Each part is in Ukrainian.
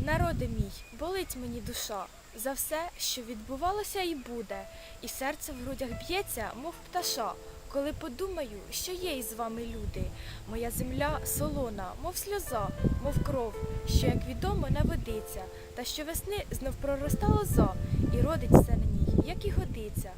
Народи мій, болить мені душа за все, що відбувалося і буде, і серце в грудях б'ється, мов пташа. Коли подумаю, що є із вами люди, моя земля солона, мов сльоза, мов кров, що, як відомо, не водиться, та що весни знов пророста лоза, і родить все на ній, як і годиться.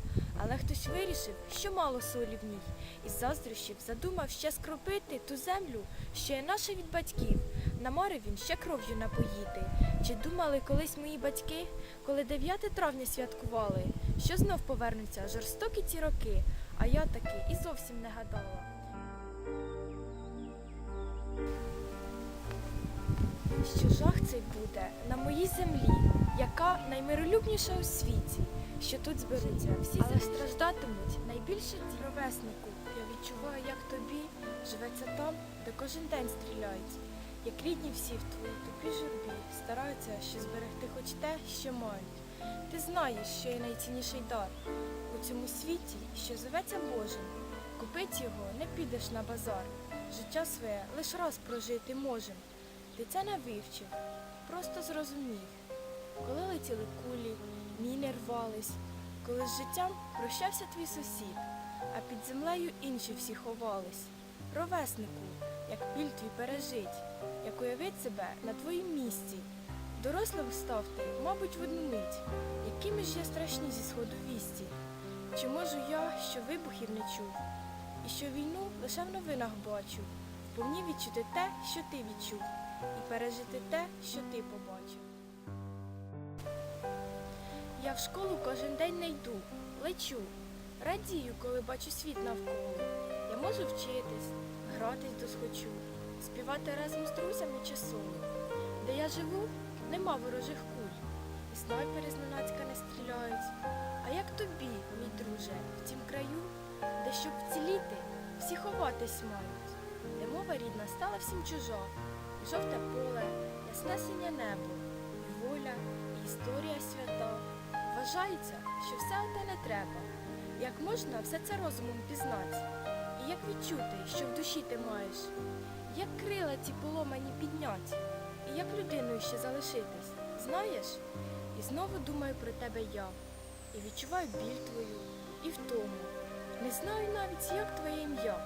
Але хтось вирішив, що мало солі в ній, і заздрощів задумав ще скропити ту землю, що є наша від батьків. Намарив він ще кров'ю напоїти. Чи думали колись мої батьки, коли 9 травня святкували, що знов повернуться жорстокі ці роки, а я таки і зовсім не гадала. Що жах цей буде на моїй землі, яка наймиролюбніша у світі, що тут зберуться всі, але страждатимуть найбільше ті ровеснику. Я відчуваю, як тобі живеться там, де кожен день стріляють. Як рідні всі в твоїй тупій журбі стараються ще зберегти хоч те, що мають. Ти знаєш, що є найцінніший дар у цьому світі, що зоветься Божим. Купить його не підеш на базар. Життя своє лиш раз прожити можем. Ти це не вивчив, просто зрозумів. Коли летіли кулі, міни рвались, коли з життям прощався твій сусід, а під землею інші всі ховались. Ровеснику, як біль твій пережить, як уявить себе на твоїм місці. Дорослим став ти, мабуть, в одну мить, якими ж є страшні зі сходу вісті. Чи можу я, що вибухів не чув, і що війну лише в новинах бачу, вповні відчути те, що ти відчув, і пережити те, що ти побачив. Я в школу кожен день не йду, лечу, радію, коли бачу світ навколо. Можу вчитись, гратись досхочу, співати разом з друзями чи соло. Де я живу, нема ворожих куль, і снайпери зненацька не стріляють. А як тобі, мій друже, в тім краю, де щоб вціліти, всі ховатись мають, де мова рідна стала всім чужа, і жовте поле, ясне синє небо, і воля, і історія свята. Вважається, що все оте не треба. Як можна все це розумом пізнати? Як відчути, що в душі ти маєш? Як крила ці поломані підняти? І як людиною ще залишитись? Знаєш? І знову думаю про тебе я. І відчуваю біль твою, і втому. Не знаю навіть, як твоє ім'я.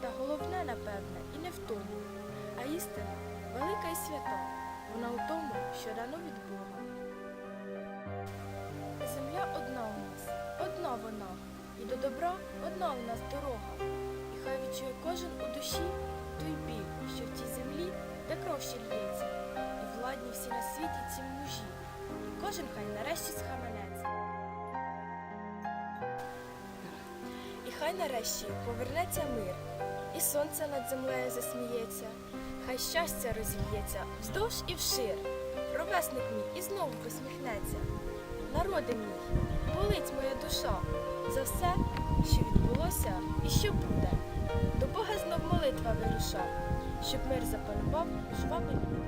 Та головне, напевне, і не в тому. А істина велика і свята. Вона у тому, що дано від Бога. Земля одна у нас, одна вона, і до добра одна у нас дорога. Хай відчує кожен у душі той біль, що в тій землі, де кров ще лється, і владні всі на світі ці мужі, і кожен хай нарешті схаменеться. І хай нарешті повернеться мир, і сонце над землею засміється, хай щастя розільється вздовж і вшир. Ровесник мій і знову посміхнеться. Народи мій, болить моя душа за все, що відбулося і що буде. До Бога знов молитва вируша, щоб мир запанував людьми.